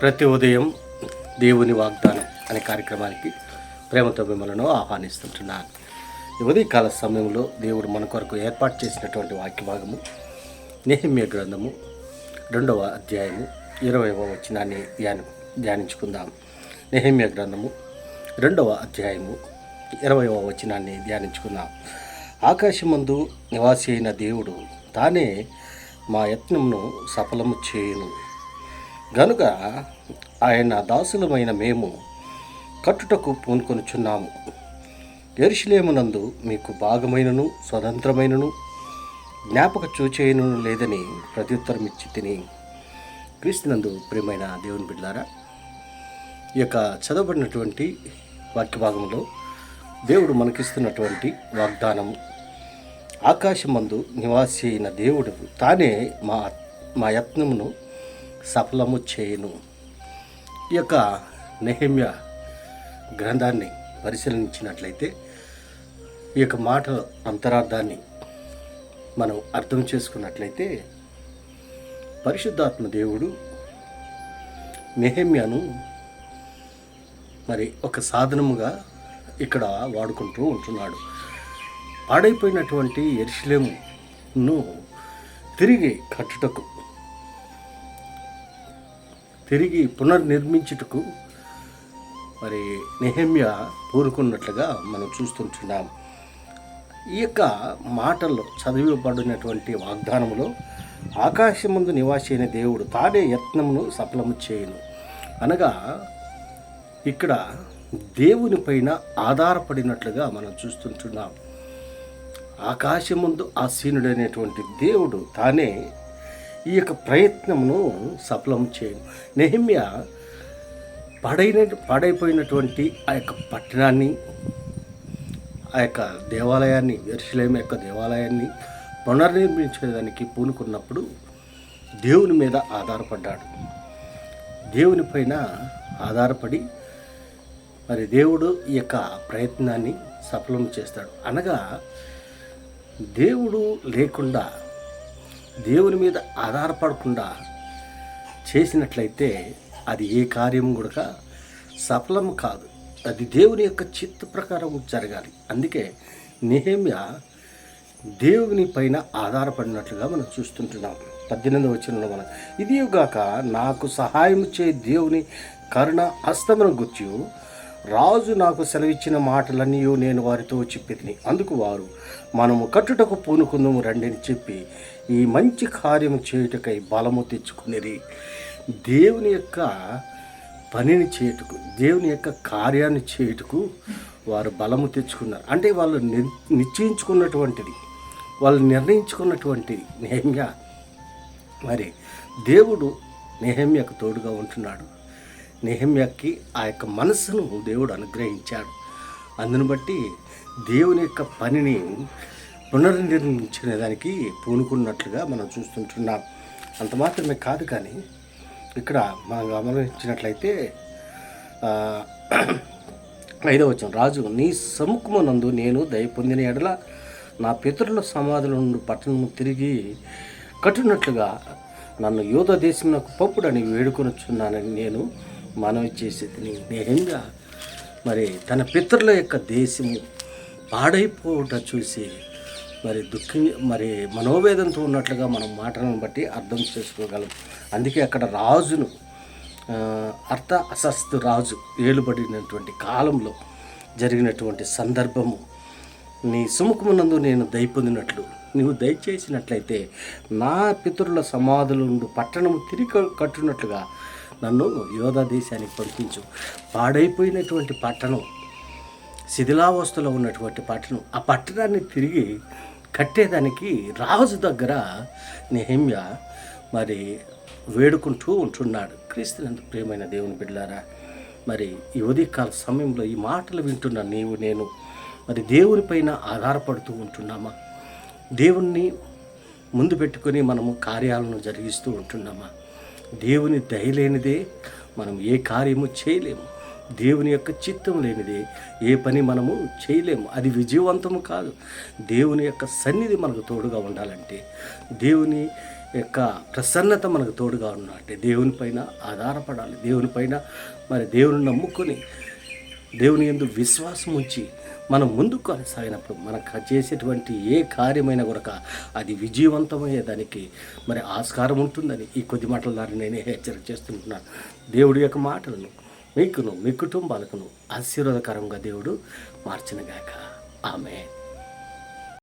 ప్రతి ఉదయం దేవుని వాగ్దానం అనే కార్యక్రమానికి ప్రేమతో మిమ్మల్ని ఆహ్వానిస్తుంటున్నాను. ఈ ఉదయకాల సమయంలో దేవుడు మన కొరకు ఏర్పాటు చేసినటువంటి వాక్య భాగము నెహిమ్య గ్రంథము రెండవ అధ్యాయము ఇరవైవ వచనాన్ని ధ్యానం ధ్యానించుకుందాం. నెహిమ్య గ్రంథము రెండవ అధ్యాయము ఇరవైవ వచనాన్ని ధ్యానించుకుందాం. ఆకాశమందు నివాసి అయిన దేవుడు తానే మా యత్నమును సఫలము చేయను. గనుక ఆయన దాసులమైన మేము కట్టుటకు పూనుకొనుచున్నాము. ఎరుషులేమునందు మీకు భాగమైనను స్వతంత్రమైనను జ్ఞాపక చూచేయను లేదని ప్రత్యుత్తరం ఇచ్చి తిని క్రీస్తునందు ప్రియమైన దేవుని బిడ్డారా ఈ యొక్క చదవబడినటువంటి వాక్య భాగంలో దేవుడు మనకిస్తున్నటువంటి వాగ్దానం ఆకాశమందు నివాసి అయిన దేవుడు తానే మా మా యత్నమును సఫలము చేయను. ఈ యొక్క నెహమ్య గ్రంథాన్ని పరిశీలించినట్లయితే ఈ యొక్క మాట అంతరార్థాన్ని మనం అర్థం చేసుకున్నట్లయితే పరిశుద్ధాత్మ దేవుడు నెహమ్యను మరి ఒక సాధనముగా ఇక్కడ వాడుకుంటూ ఉంటున్నాడు. పాడైపోయినటువంటి ఎరుషులేమును తిరిగి కట్టుటకు తిరిగి పునర్నిర్మించుటకు మరి నెహమ్య పూరుకున్నట్లుగా మనం చూస్తుంటున్నాం. ఈ యొక్క మాటల్లో చదివబడినటువంటి వాగ్దానములో ఆకాశముందు నివాసి అయిన దేవుడు తానే యత్నమును సఫలము చేయను. అనగా ఇక్కడ దేవుని పైన ఆధారపడినట్లుగా మనం చూస్తుంటున్నాం. ఆకాశముందు ఆసీనుడైనటువంటి దేవుడు తానే ఈ యొక్క ప్రయత్నమును సఫలం చేయను. నెహిమ్య పాడైన పాడైపోయినటువంటి ఆ యొక్క పట్టణాన్ని ఆ యొక్క దేవాలయాన్ని ఎరుసలేం యొక్క దేవాలయాన్ని పునర్నిర్మించడానికి పూనుకున్నప్పుడు దేవుని మీద ఆధారపడ్డాడు. దేవుని పైన ఆధారపడి మరి దేవుడు ఈ యొక్క ప్రయత్నాన్ని సఫలం చేస్తాడు. అనగా దేవుడు లేకుండా దేవుని మీద ఆధారపడకుండా చేసినట్లయితే అది ఏ కార్యం కూడా సఫలం కాదు. అది దేవుని యొక్క చిత్త ప్రకారం జరగాలి. అందుకే నిహేమ్య దేవుని పైన ఆధారపడినట్లుగా మనం చూస్తుంటున్నాం. పద్దెనిమిది వచ్చిన మనం ఇదిగాక నాకు సహాయం చే దేవుని కరుణ హస్తమును గుర్చి రాజు నాకు సెలవిచ్చిన మాటలన్నీ నేను వారితో చెప్పితిని. అందుకు వారు మనము కట్టుటకు పూనుకుందాము రండి అని చెప్పి ఈ మంచి కార్యము చేయుటకై బలము తెచ్చుకునేది దేవుని యొక్క పనిని చేయుటకు దేవుని యొక్క కార్యాన్ని చేయుటకు వారు బలము తెచ్చుకున్నారు. అంటే వాళ్ళు నిశ్చయించుకున్నటువంటిది వాళ్ళు నిర్ణయించుకున్నటువంటిది. నేహమ్య మరి దేవుడు నెహమ్యకు తోడుగా ఉంటున్నాడు. నెహమ్యాకి ఆ యొక్క మనస్సును దేవుడు అనుగ్రహించాడు. అందును బట్టి దేవుని యొక్క పనిని పునర్నిర్మించుకునే దానికి పూనుకున్నట్లుగా మనం చూస్తుంటున్నాం. అంత మాత్రమే కాదు కానీ ఇక్కడ మనం గమనించినట్లయితే ఆ, ఐదవ రాజు నీ సముఖమునందు నేను దయ పొందిన ఎడల నా పితరుల సమాధుల నుండి పట్టణము తిరిగి కట్టినట్లుగా నన్ను యోధ దేశంలో పప్పుడని వేడుకొనొచ్చున్నానని నేను మనవి చేసేది నేనంగా మరి తన పితరుల యొక్క దేశము పాడైపోవట చూసి మరి దుఃఖి మరి మనోవేదంతో ఉన్నట్లుగా మనం మాటలను బట్టి అర్థం చేసుకోగలం. అందుకే అక్కడ రాజును అర్థ అసస్తు రాజు ఏలుబడినటువంటి కాలంలో జరిగినటువంటి సందర్భము నీ సుముఖమునందు నేను దయ పొందినట్లు నీవు దయచేసినట్లయితే నా పితరుల సమాధులు పట్టణము తిరిగి కట్టునట్లుగా నన్ను యోధ దేశానికి పంపించు. పాడైపోయినటువంటి పట్టణం శిథిలావస్థలో ఉన్నటువంటి పట్టణం ఆ పట్టణాన్ని తిరిగి కట్టేదానికి రాజు దగ్గర నెహమ్య మరి వేడుకుంటూ ఉంటున్నాడు. క్రీస్తునందు ప్రియమైన దేవుని బిడ్డారా మరి ఈ ఉదయకాల సమయంలో ఈ మాటలు వింటున్న నీవు నేను మరి దేవునిపైన ఆధారపడుతూ ఉంటున్నామా? దేవుణ్ణి ముందు పెట్టుకొని మనము కార్యాలను జరిగిస్తూ ఉంటున్నామా? దేవుని దయ లేనిదే మనం ఏ కార్యము చేయలేము. దేవుని యొక్క చిత్తం లేనిదే ఏ పని మనము చేయలేము. అది విజయవంతము కాదు. దేవుని యొక్క సన్నిధి మనకు తోడుగా ఉండాలంటే దేవుని యొక్క ప్రసన్నత మనకు తోడుగా ఉండాలంటే దేవుని పైన ఆధారపడాలి. దేవుని పైన మరి దేవుని నమ్ముకొని దేవుని ఎందు విశ్వాసం ఉంచి మనం ముందుకు కొనసాగినప్పుడు మనకు చేసేటువంటి ఏ కార్యమైనా కూడా అది విజయవంతమయ్యేదానికి మరి ఆస్కారం ఉంటుందని ఈ కొద్ది మాటల ద్వారా నేనే హెచ్చరిక చేస్తుంటున్నాను దేవుడి యొక్క మాటలను మీకును మీ కుటుంబాలకును ఆశీర్వాదకరంగా దేవుడు మార్చినగాక ఆమె